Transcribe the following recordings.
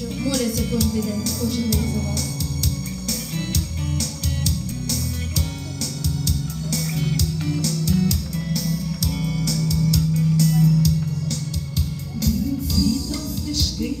що моляться кожен день, кожен день за вас. Світом стежки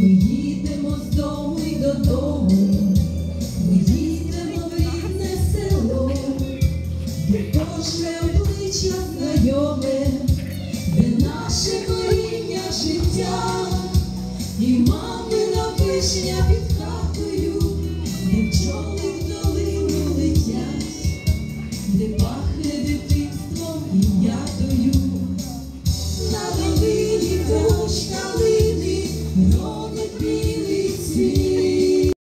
ми їдемо з дому й додому, ми в рідне село, де кожне обличчя знайоме, де наше коріння життя, і мамина пишня під